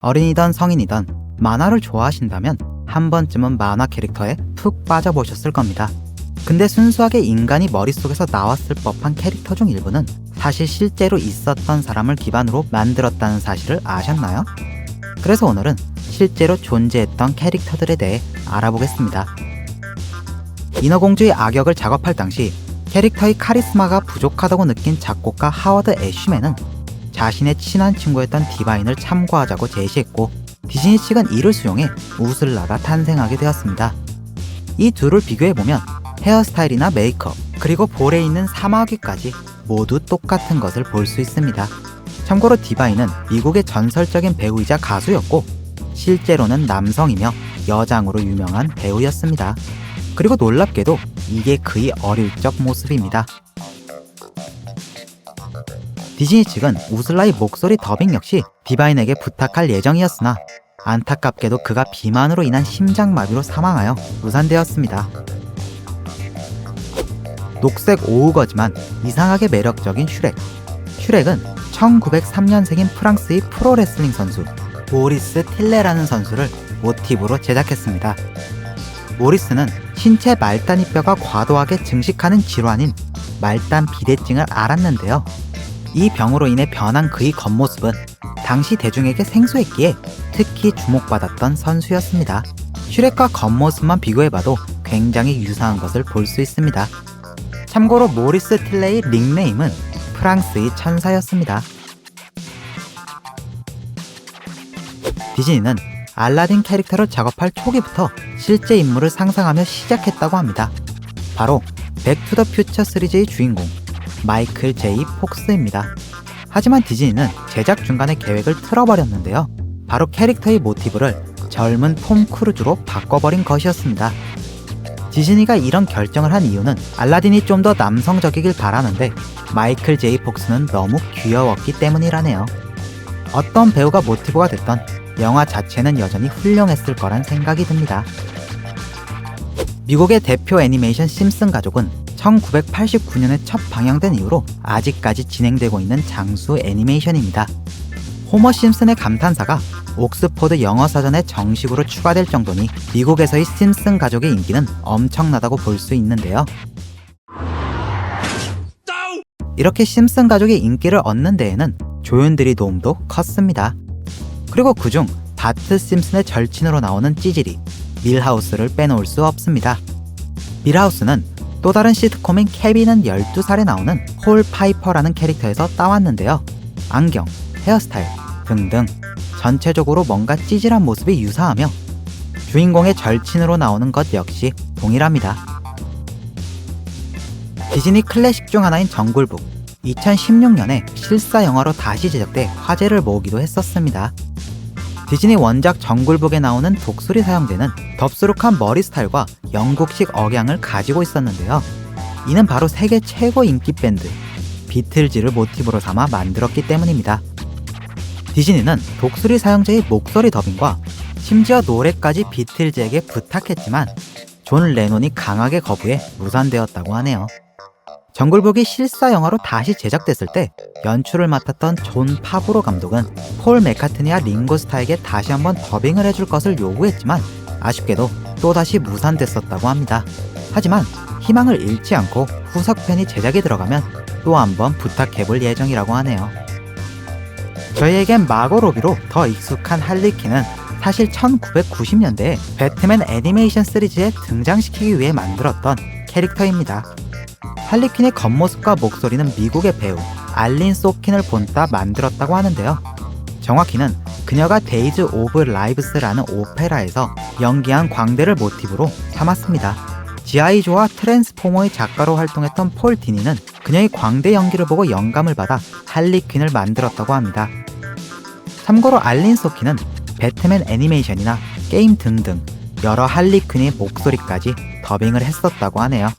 어린이든 성인이든 만화를 좋아하신다면 한 번쯤은 만화 캐릭터에 푹 빠져보셨을 겁니다. 근데 순수하게 인간이 머릿속에서 나왔을 법한 캐릭터 중 일부는 사실 실제로 있었던 사람을 기반으로 만들었다는 사실을 아셨나요? 그래서 오늘은 실제로 존재했던 캐릭터들에 대해 알아보겠습니다. 인어공주의 악역을 작업할 당시 캐릭터의 카리스마가 부족하다고 느낀 작곡가 하워드 애쉬맨은 자신의 친한 친구였던 디바인을 참고하자고 제시했고 디즈니 측은 이를 수용해 우슬라가 탄생하게 되었습니다. 이 둘을 비교해보면 헤어스타일이나 메이크업, 그리고 볼에 있는 사마귀까지 모두 똑같은 것을 볼 수 있습니다. 참고로 디바인은 미국의 전설적인 배우이자 가수였고 실제로는 남성이며 여장으로 유명한 배우였습니다. 그리고 놀랍게도 이게 그의 어릴 적 모습입니다. 디즈니 측은 우슬라의 목소리 더빙 역시 디바인에게 부탁할 예정이었으나 안타깝게도 그가 비만으로 인한 심장마비로 사망하여 무산되었습니다. 녹색 오우거지만 이상하게 매력적인 슈렉. 슈렉은 1903년생인 프랑스의 프로레슬링 선수 모리스 틸레라는 선수를 모티브로 제작했습니다. 모리스는 신체 말단 이 뼈가 과도하게 증식하는 질환인 말단 비대증을 앓았는데요. 이 병으로 인해 변한 그의 겉모습은 당시 대중에게 생소했기에 특히 주목받았던 선수였습니다. 슈렉과 겉모습만 비교해봐도 굉장히 유사한 것을 볼 수 있습니다. 참고로 모리스 틸레의 닉네임은 프랑스의 천사였습니다. 디즈니는 알라딘 캐릭터를 작업할 초기부터 실제 인물을 상상하며 시작했다고 합니다. 바로 백투더 퓨처 시리즈의 주인공 마이클 제이 폭스입니다. 하지만 디즈니는 제작 중간에 계획을 틀어버렸는데요. 바로 캐릭터의 모티브를 젊은 톰 크루즈로 바꿔버린 것이었습니다. 디즈니가 이런 결정을 한 이유는 알라딘이 좀 더 남성적이길 바라는데 마이클 제이 폭스는 너무 귀여웠기 때문이라네요. 어떤 배우가 모티브가 됐던 영화 자체는 여전히 훌륭했을 거란 생각이 듭니다. 미국의 대표 애니메이션 심슨 가족은 1989년에 첫 방영된 이후로 아직까지 진행되고 있는 장수 애니메이션입니다. 호머 심슨의 감탄사가 옥스포드 영어 사전에 정식으로 추가될 정도니 미국에서의 심슨 가족의 인기는 엄청나다고 볼 수 있는데요. 이렇게 심슨 가족의 인기를 얻는 데에는 조연들의 도움도 컸습니다. 그리고 그중 바트 심슨의 절친으로 나오는 찌질이 밀하우스를 빼놓을 수 없습니다. 밀하우스는 또 다른 시트콤인 케빈은 12살에 나오는 폴 파이퍼라는 캐릭터에서 따왔는데요. 안경, 헤어스타일 등등 전체적으로 뭔가 찌질한 모습이 유사하며 주인공의 절친으로 나오는 것 역시 동일합니다. 디즈니 클래식 중 하나인 정글북 2016년에 실사 영화로 다시 제작돼 화제를 모으기도 했었습니다. 디즈니 원작 정글북에 나오는 독수리 사용되는 덥수룩한 머리 스타일과 영국식 억양을 가지고 있었는데요. 이는 바로 세계 최고 인기 밴드 비틀즈를 모티브로 삼아 만들었기 때문입니다. 디즈니는 독수리 사용자의 목소리 더빙과 심지어 노래까지 비틀즈에게 부탁했지만 존 레논이 강하게 거부해 무산되었다고 하네요. 정글북이 실사 영화로 다시 제작됐을 때 연출을 맡았던 존 파브로 감독은 폴 메카트니와 링고 스타에게 다시 한번 더빙을 해줄 것을 요구했지만 아쉽게도 또다시 무산됐었다고 합니다. 하지만 희망을 잃지 않고 후속편이 제작에 들어가면 또 한 번 부탁해볼 예정이라고 하네요. 저희에겐 마고 로비로 더 익숙한 할리퀸은 사실 1990년대에 배트맨 애니메이션 시리즈에 등장시키기 위해 만들었던 캐릭터입니다. 할리퀸의 겉모습과 목소리는 미국의 배우 알린 소킨을 본따 만들었다고 하는데요. 정확히는 그녀가 데이즈 오브 라이브스라는 오페라에서 연기한 광대를 모티브로 삼았습니다. 지아이조와 트랜스포머의 작가로 활동했던 폴 디니는 그녀의 광대 연기를 보고 영감을 받아 할리퀸을 만들었다고 합니다. 참고로 알린 소키는 배트맨 애니메이션이나 게임 등등 여러 할리퀸의 목소리까지 더빙을 했었다고 하네요.